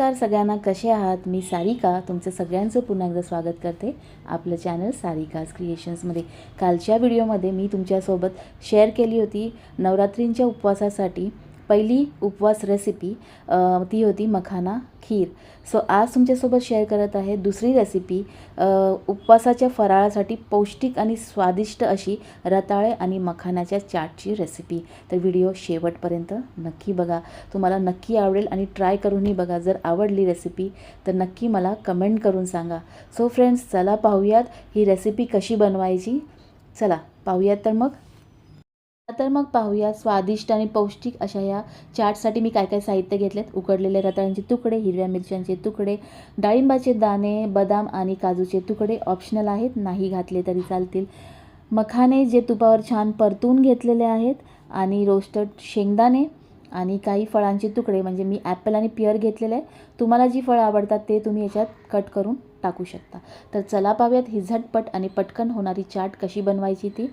नमस्कार सगळ्यांना. कसे आहात? मी सारिका. तुमचं सगळ्यांचं पुन्हा एकदा स्वागत करते आपलं चॅनल सारिकाज क्रिएशन्समध्ये कालच्या व्हिडिओमध्ये मी तुमच्यासोबत शेअर केली होती नवरात्रींच्या उपवासासाठी. पहिली उपवास रेसिपी ती होती मखाना खीर. सो आज तुमच्यासोबत शेअर करत आहे दुसरी रेसिपी उपवासाच्या फराळासाठी पौष्टिक आणि स्वादिष्ट अशी रताळे आणि मखानाच्या चाटची रेसिपी तर व्हिडिओ शेवटपर्यंत नक्की बघा. तुम्हाला नक्की आवडेल आणि ट्राय करूनही बघा. जर आवडली रेसिपी तर नक्की मला कमेंट करून सांगा. सो फ्रेंड्स चला पाहूयात ही रेसिपी कशी बनवायची. चला पाहूयात तर मग. तर मग पाहूया. स्वादिष्ट आणि पौष्टिक अशा या चाटसाठी मी काय काय साहित्य घेतलेत? उकडलेले रताळ्यांचे तुकडे हिरव्या मिरच्यांचे तुकडे डाळिंबाचे दाणे बदाम आणि काजूचे तुकडे ऑप्शनल आहेत. नाही घातले तरी चालतील. मखाने जे तुपावर छान परतून घेतलेले आहेत आणि रोस्टेड शेंगदाणे आणि काही फळांचे तुकडे म्हणजे मी ॲपल आणि पिअर घेतलेले आहे तुम्हाला जी फळं आवडतात ते तुम्ही याच्यात कट करून टाकू शकता. तर चला पाहूयात ही झटपट आणि पटकन होणारी चाट कशी बनवायची ती.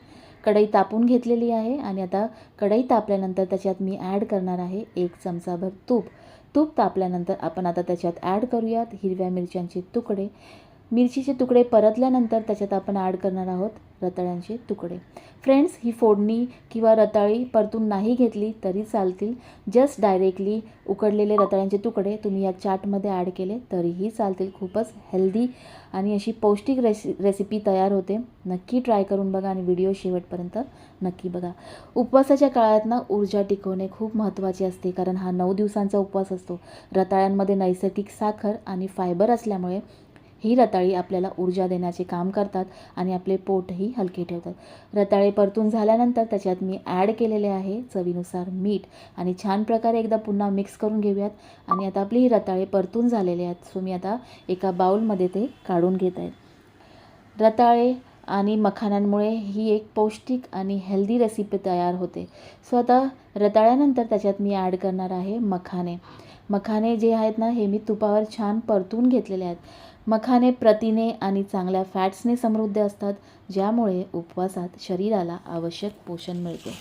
कढई तापून घेतलेली आहे आणि आता कढई तापल्यानंतर त्याच्यात मी ॲड करणार आहे एक चमचाभर तूप. तूप तापल्यानंतर आपण आता त्याच्यात ॲड करूयात हिरव्या मिरच्यांचे तुकडे. मिरचीचे तुकडे परतल्यानंतर त्याच्यात आपण ॲड करणार आहोत रताळ्यांचे तुकडे. फ्रेंड्स ही फोडणी किंवा रताळी परतून नाही घेतली तरी चालतील. जस्ट डायरेक्टली उकडलेले रताळ्यांचे तुकडे तुम्ही या चाटमध्ये ॲड केले तरीही चालतील. खूपच हेल्दी आणि अशी पौष्टिक रेसि रेसिपी तयार होते. नक्की ट्राय करून बघा आणि व्हिडिओ शेवटपर्यंत नक्की बघा. उपवासाच्या काळात ना ऊर्जा टिकवणे खूप महत्त्वाचे असते कारण हा नऊ दिवसांचा उपवास असतो. रताळ्यांमध्ये नैसर्गिक साखर आणि फायबर असल्यामुळे ही रताळी आपल्याला ऊर्जा देण्याचे काम करतात आणि आपले पोटही हलके ठेवतात. रताळे परतून झाल्यानंतर त्याच्यात मी ॲड केलेले आहे चवीनुसार मीठ आणि छान प्रकारे एकदा पुन्हा मिक्स करून घेऊयात. आणि आता आपली ही रताळे परतून झालेले आहेत. सो मी आता एका बाउलमध्ये ते काढून घेत आहे. रताळे आणि मखाण्यांमुळे ही एक पौष्टिक आणि हेल्दी रेसिपी तयार होते. सो आता रताळ्यानंतर त्याच्यात मी ॲड करणार आहे मखाने मखाने जे आहेत ना हे मी तुपावर छान परतून घेतलेले आहेत. मखाने प्रथिने आणि चांगल्या फॅट्सने समृद्ध असतात ज्यामुळे उपवासात शरीराला आवश्यक पोषण मिळते.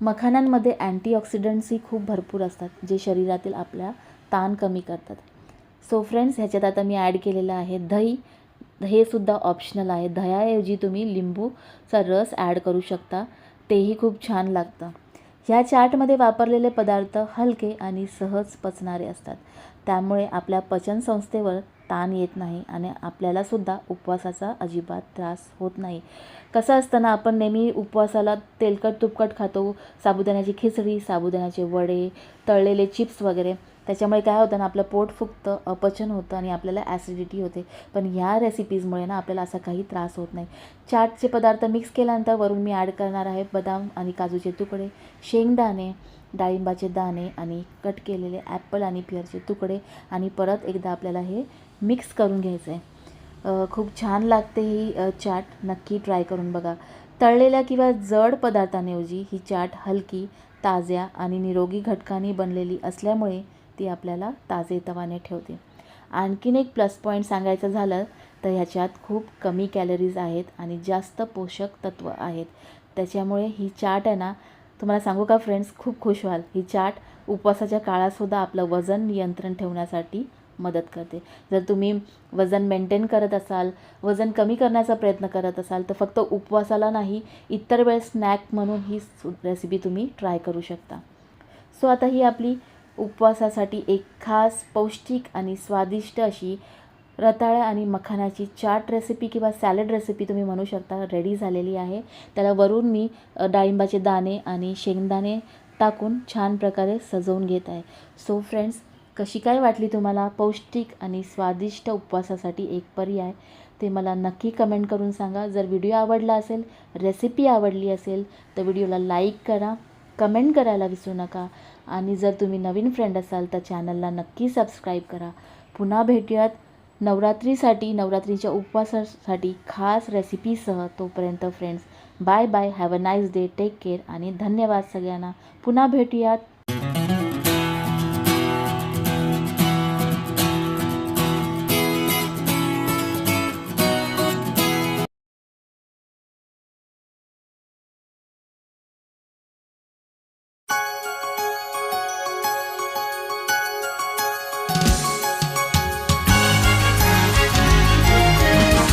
मखाण्यांमध्ये अँटीऑक्सिडंट्सही खूप भरपूर असतात जे शरीरातील आपल्या ताण कमी करतात. सो फ्रेंड्स ह्याच्यात आता मी ॲड केलेलं आहे दही. हे सुद्धा ऑप्शनल आहे. दह्याऐवजी तुम्ही लिंबूचा रस ॲड करू शकता. तेही खूप छान लागतं. ह्या चाटमध्ये वापरलेले पदार्थ हलके आणि सहज पचणारे असतात. त्यामुळे आपल्या पचनसंस्थेवर ताण येत नाही आणि आपल्यालासुद्धा उपवासाचा अजिबात त्रास होत नाही. कसं असतं ना आपण नेहमी उपवासाला तेलकट तुपकट खातो. साबुदाण्याची खिचडी साबुदाण्याचे वडे तळलेले चिप्स वगैरे. त्याच्यामुळे काय होतं ना आपलं पोट फुगतं अपचन होतं आणि आपल्याला ॲसिडिटी होते. पण ह्या रेसिपीजमुळे ना आपल्याला असा काही त्रास होत नाही. चाटचे पदार्थ मिक्स केल्यानंतर वरून मी ॲड करणार आहे बदाम आणि काजूचे तुकडे शेंगदाणे डाळिंबाचे दाणे आणि कट केलेले ॲपल आणि पिअरचे तुकडे आणि परत एकदा आपल्याला हे मिक्स करून घ्यायचं आहे खूप छान लागते ही चाट नक्की ट्राय करून बघा. तळलेल्या किंवा जड पदार्थांऐवजी ही चाट हलकी ताज्या आणि निरोगी घटकांनी बनलेली असल्यामुळे ती आपल्याला ताजेतवाने ठेवते. आणखीन एक प्लस पॉईंट सांगायचं झालं तर ह्याच्यात खूप कमी कॅलरीज आहेत आणि जास्त पोषक तत्त्व आहेत. त्याच्यामुळे ही चाट आहे ना तुम्हाला सांगू का फ्रेंड्स खूप खुश व्हाल. ही चाट उपवासाच्या काळातसुद्धा आपलं वजन नियंत्रण ठेवण्यासाठी मदत करते. जर तुम्ही वजन मेंटेन करत असाल वजन कमी करण्याचा प्रयत्न करत असाल तर फक्त उपवासाला नाही इतर वेळेस स्नॅक म्हणून ही रेसिपी तुम्ही ट्राय करू शकता. सो आता ही आपली उपवासासाठी एक खास पौष्टिक आणि स्वादिष्ट अशी रताळ्या आणि मखानाची चाट रेसिपी किंवा सॅलड रेसिपी तुम्ही म्हणू शकता रेडी झालेली आहे. त्याला वरून मी डाळिंबाचे दाणे आणि शेंगदाणे टाकून छान प्रकारे सजवून घेत आहे. सो फ्रेंड्स कशी काय वाटली तुम्हाला पौष्टिक आणि स्वादिष्ट उपवासासाठी एक पर्याय? ते मला नक्की कमेंट करून सांगा. जर व्हिडिओ आवडला असेल रेसिपी आवडली असेल तर व्हिडिओला लाईक करा. कमेंट करायला विसरू नका. आणि जर तुम्ही नवीन फ्रेंड असाल तर चॅनलला नक्की सबस्क्राईब करा. पुन्हा भेटूयात नवरात्रीसाठी नवरात्रीच्या उपवासासाठी खास रेसिपीसह तोपर्यंत friends bye bye have a nice day take care आणि धन्यवाद सगळ्यांना. पुन्हा भेटूयात.